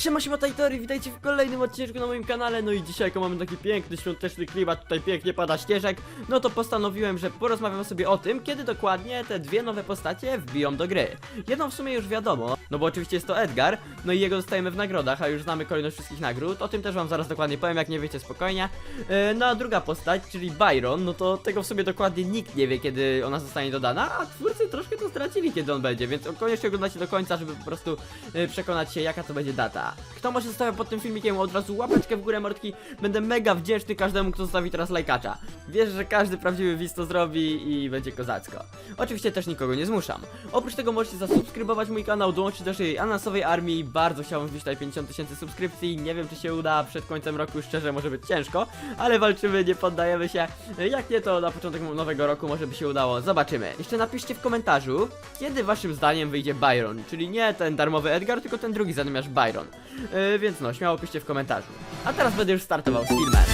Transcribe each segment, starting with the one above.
Siema, siema, Tajtory, witajcie w kolejnym odcinku na moim kanale. No i dzisiaj, jako mamy taki piękny, świąteczny klimat, tutaj pięknie pada śnieżek No to postanowiłem, że porozmawiam sobie o tym, kiedy dokładnie te dwie nowe postacie wbiją do gry. Jedną w sumie już wiadomo, no bo oczywiście jest to Edgar No i jego dostajemy w nagrodach, a już znamy kolejność wszystkich nagród O tym też wam zaraz dokładnie powiem, jak nie wiecie, spokojnie E, No a druga postać, czyli Byron, no to tego w sumie dokładnie nikt nie wie, kiedy ona zostanie dodana A twórcy troszkę to stracili, kiedy on będzie, więc koniecznie oglądajcie do końca, żeby po prostu e, przekonać się, jaka to będzie data. Kto może zostawiać pod tym filmikiem od razu łapeczkę w górę, mordki, będę mega wdzięczny każdemu, kto zostawi teraz lajkacza. Wierzę, że każdy prawdziwy widz to zrobi i będzie kozacko. Oczywiście też nikogo nie zmuszam. Oprócz tego możecie zasubskrybować mój kanał, dołączyć do naszej anansowej armii. Bardzo chciałbym wbić tutaj 50 tysięcy subskrypcji. Nie wiem, czy się uda przed końcem roku, szczerze może być ciężko, ale walczymy, nie poddajemy się. Jak nie, to na początek nowego roku może by się udało. Zobaczymy. Jeszcze napiszcie w komentarzu, kiedy waszym zdaniem wyjdzie Byron, czyli nie ten darmowy Edgar, tylko ten drugi zamiast Byron. Yy, więc no, śmiało piszcie w komentarzu. A teraz będę już startował z filmem.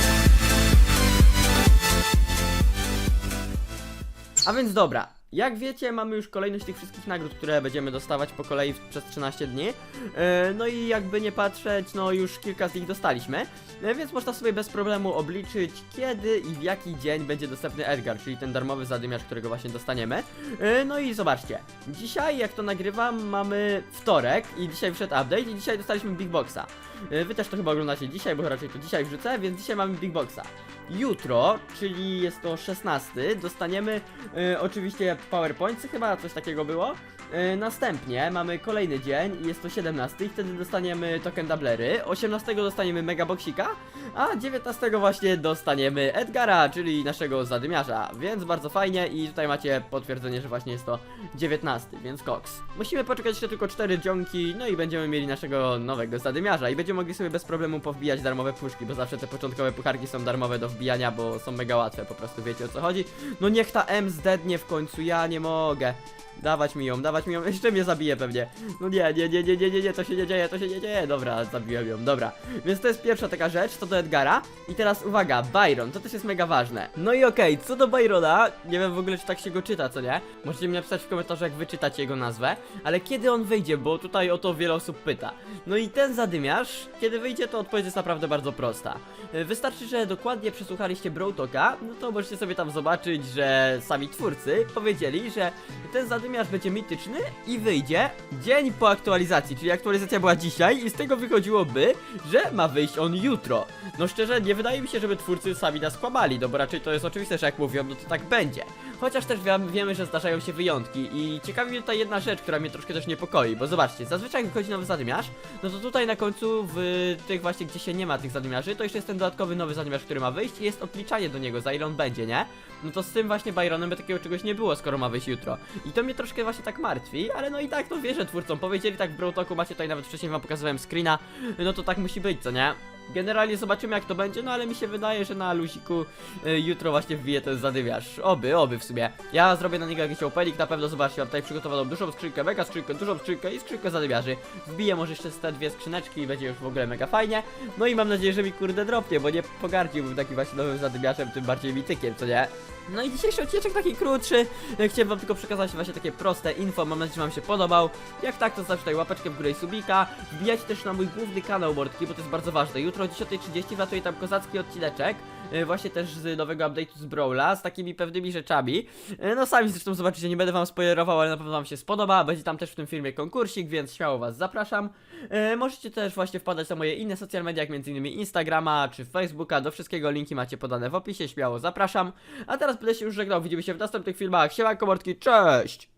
A więc dobra, jak wiecie, mamy już kolejność tych wszystkich nagród, które będziemy dostawać po kolei przez 13 dni. E, no i jakby nie patrzeć, no już kilka z nich dostaliśmy. E, więc można sobie bez problemu obliczyć, kiedy i w jaki dzień będzie dostępny Edgar, czyli ten darmowy zadymiarz, którego właśnie dostaniemy. E, no i zobaczcie, dzisiaj jak to nagrywam, mamy wtorek i dzisiaj wszedł update i dzisiaj dostaliśmy Big Boxa. Wy też to chyba oglądacie dzisiaj, bo raczej to dzisiaj wrzucę, więc dzisiaj mamy Big Boxa. Jutro, czyli jest to 16, dostaniemy oczywiście PowerPointsy, chyba coś takiego było. E, następnie mamy kolejny dzień i jest to 17 i wtedy dostaniemy token doublery. 18 dostaniemy megaboxika, a 19 właśnie dostaniemy Edgara, czyli naszego zadymiarza. Więc bardzo fajnie i tutaj macie potwierdzenie, że właśnie jest to 19, więc koks. Musimy poczekać jeszcze tylko 4 dzionki, no i będziemy mieli naszego nowego zadymiarza i będziemy mogli sobie bez problemu powbijać darmowe puszki, bo zawsze te początkowe pucharki są darmowe do wbijania, bo są mega łatwe, po prostu wiecie o co chodzi. No niech ta M zdednie w końcu, ja nie mogę. Dawać mi ją, dawać mi ją, jeszcze mnie zabije pewnie. No nie, nie, nie, nie, nie, nie, nie, to się nie dzieje, to się nie dzieje. Dobra, zabiłem ją, dobra. Więc to jest pierwsza taka rzecz, to do Edgara. I teraz uwaga, Byron, to też jest mega ważne. No i okej, co do Byrona, nie wiem w ogóle czy tak się go czyta, co nie? Możecie mi napisać w komentarzu jak wyczytacie jego nazwę. Ale kiedy on wyjdzie, bo tutaj o to wiele osób pyta. No i ten zadymiarz, kiedy wyjdzie, to odpowiedź jest naprawdę bardzo prosta. E, Wystarczy, że dokładnie przesłuchaliście Brotoka, no to możecie sobie tam zobaczyć, że sami twórcy powiedzieli, że ten zadymiarz będzie mityczny i wyjdzie dzień po aktualizacji, czyli aktualizacja była dzisiaj i z tego wychodziłoby, że ma wyjść on jutro. No szczerze, nie wydaje mi się, żeby twórcy sami nas kłamali, no bo raczej to jest oczywiste, że jak mówią, no to tak będzie. Chociaż też wiem, wiemy, że zdarzają się wyjątki i ciekawi mnie tutaj jedna rzecz, która mnie troszkę też niepokoi, bo zobaczcie, zazwyczaj jak wychodzi nowy zadymiarz, no to tutaj na końcu w tych właśnie, gdzie się nie ma tych zadymiarzy, to jeszcze jest ten dodatkowy nowy zadymiarz, który ma wyjść i jest odliczanie do niego, za ile on będzie, nie? No to z tym właśnie Byronem by takiego czegoś nie było, skoro ma wyjść jutro. I to mnie troszkę właśnie tak martwi, ale no i tak to wierzę twórcom. Powiedzieli tak w Brotoku, macie tutaj nawet wcześniej wam pokazywałem screena, no to tak musi być, co nie? Generalnie zobaczymy jak to będzie, no ale mi się wydaje, że na luziku y, jutro właśnie wbije ten zadymiarz. Oby, oby w sumie. Ja zrobię na niego jakiś opening, na pewno zobaczcie, mam tutaj przygotowaną dużą skrzynkę, mega skrzynkę, dużą skrzynkę i skrzynkę zadymiarzy. Wbiję może jeszcze te dwie skrzyneczki i będzie już w ogóle mega fajnie. No i mam nadzieję, że mi kurde dropnie, bo nie pogardziłbym takim właśnie nowym zadymiarzem, tym bardziej mitykiem, co nie? No i dzisiejszy odcinek taki krótszy. Chciałem wam tylko przekazać właśnie takie proste info. Mam nadzieję, że wam się podobał. Jak tak, to zostawcie tutaj łapeczkę w górę i subika. Wbijajcie też na mój główny kanał Mordki, bo to jest bardzo ważne. Jutro o 10.30 wlatuje tam kozacki odcineczek. e, Właśnie też z nowego update'u z Brawla, z takimi pewnymi rzeczami. E, No sami zresztą zobaczycie, nie będę wam spoilerował, ale na pewno wam się spodoba. Będzie tam też w tym filmie konkursik, więc śmiało was zapraszam. E, Możecie też właśnie wpadać na moje inne social media, jak m.in. Instagrama czy Facebooka. Do wszystkiego linki macie podane w opisie, śmiało zapraszam. A teraz będę się już żegnał, widzimy się w następnych filmach. Siemanko Mordki, cześć!